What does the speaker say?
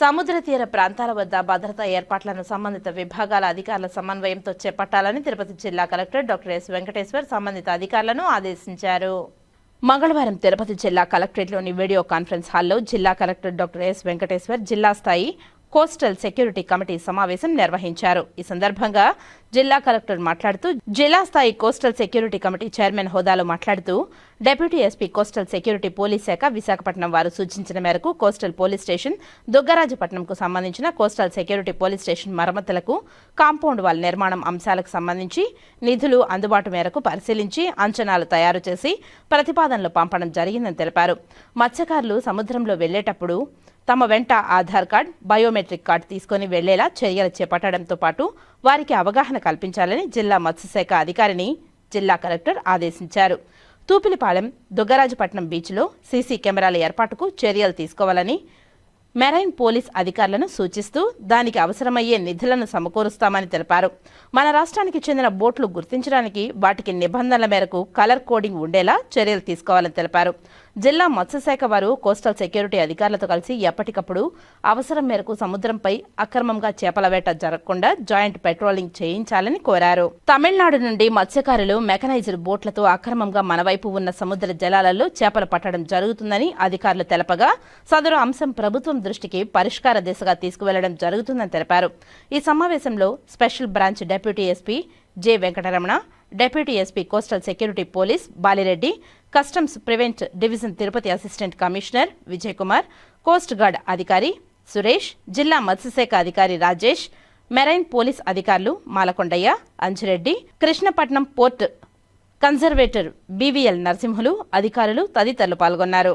సముద్ర తీర ప్రాంతాల వద్ద భద్రతా ఏర్పాట్లను సంబంధిత విభాగాల అధికారుల సమన్వయంతో చేపట్టాలని తిరుపతి జిల్లా కలెక్టర్ డాక్టర్ ఎస్ వెంకటేశ్వర్ సంబంధిత అధికారులను ఆదేశించారు. మంగళవారం తిరుపతి జిల్లా కలెక్టరేట్లోని వీడియో కాన్ఫరెన్స్ హాల్లో జిల్లా కలెక్టర్ డాక్టర్ ఎస్ వెంకటేశ్వర్ జిల్లా స్థాయి కోస్టల్ సెక్యూరిటీ కమిటీ సమావేశం నిర్వహించారు. ఈ సందర్భంగా జిల్లా కలెక్టర్ మాట్లాడుతూ జిల్లా స్థాయి కోస్టల్ సెక్యూరిటీ కమిటీ చైర్మన్ హోదాలో మాట్లాడుతూ deputy SP coastal security police శాఖ విశాఖపట్నం వారు సూచించిన మేరకు కోస్టల్ పోలీస్ స్టేషన్ దుగ్గరాజపట్నంకు సంబంధించిన కోస్టల్ సెక్యూరిటీ పోలీస్ స్టేషన్ మరమ్మతులకు కాంపౌండ్ వాల్ నిర్మాణం అంశాలకు సంబంధించి నిధులు అందుబాటు మేరకు పరిశీలించి అంచనాలు తయారు చేసి ప్రతిపాదనలు పంపడం జరిగిందని తెలిపారు. మత్స్యకారులు సముద్రంలో వెళ్ళేటప్పుడు తమ వెంట ఆధార్ కార్డ్ బయోమెట్రిక్ కార్డు తీసుకుని వెళ్ళేలా చర్యలు చేపట్టడంతో పాటు వారికి అవగాహన కల్పించాలని జిల్లా మత్స్యశాఖ అధికారిని జిల్లా కలెక్టర్ ఆదేశించారు. తూపిలిపాలెం దుగ్గరాజపట్నం బీచ్లో సీసీ కెమెరాల ఏర్పాటుకు చర్యలు తీసుకోవాలని మెరైన్ పోలీస్ అధికారులను సూచిస్తూ దానికి అవసరమయ్యే నిధులను సమకూరుస్తామని తెలిపారు. మన రాష్ట్రానికి చెందిన బోట్లు గుర్తించడానికి వాటికి నిబంధనల మేరకు కలర్ కోడింగ్ ఉండేలా చర్యలు తీసుకోవాలని తెలిపారు. జిల్లా మత్స్యశాఖ వారు కోస్టల్ సెక్యూరిటీ అధికారులతో కలిసి ఎప్పటికప్పుడు అవసరం మేరకు సముద్రంపై అక్రమంగా చేపల వేట జరగకుండా జాయింట్ పెట్రోలింగ్ చేయించాలని కోరారు. తమిళనాడు నుండి మత్స్యకారులు మెకనైజ్డ్ బోట్లతో అక్రమంగా మనవైపు ఉన్న సముద్ర జలాలలో చేపలు పట్టడం జరుగుతుందని అధికారులు తెలపగా సదరు అంశం ప్రభుత్వం దృష్టికి పరిష్కార దిశగా తీసుకువెళ్ళడం జరుగుతుందని తెలిపారు. ఈ సమావేశంలో special branch deputy SP J Venkataramana deputy SP coastal security police Balireddy customs prevent division Tirupati assistant commissioner Vijay Kumar coast guard అధికారి సురేష్ జిల్లా మత్స్యశాఖ అధికారి రాజేష్ మెరైన్ పోలీస్ అధికారులు Malakondaiah Anjireddy Krishnapatnam port conservator BVL Narasimhulu అధికారులు తదితరులు పాల్గొన్నారు.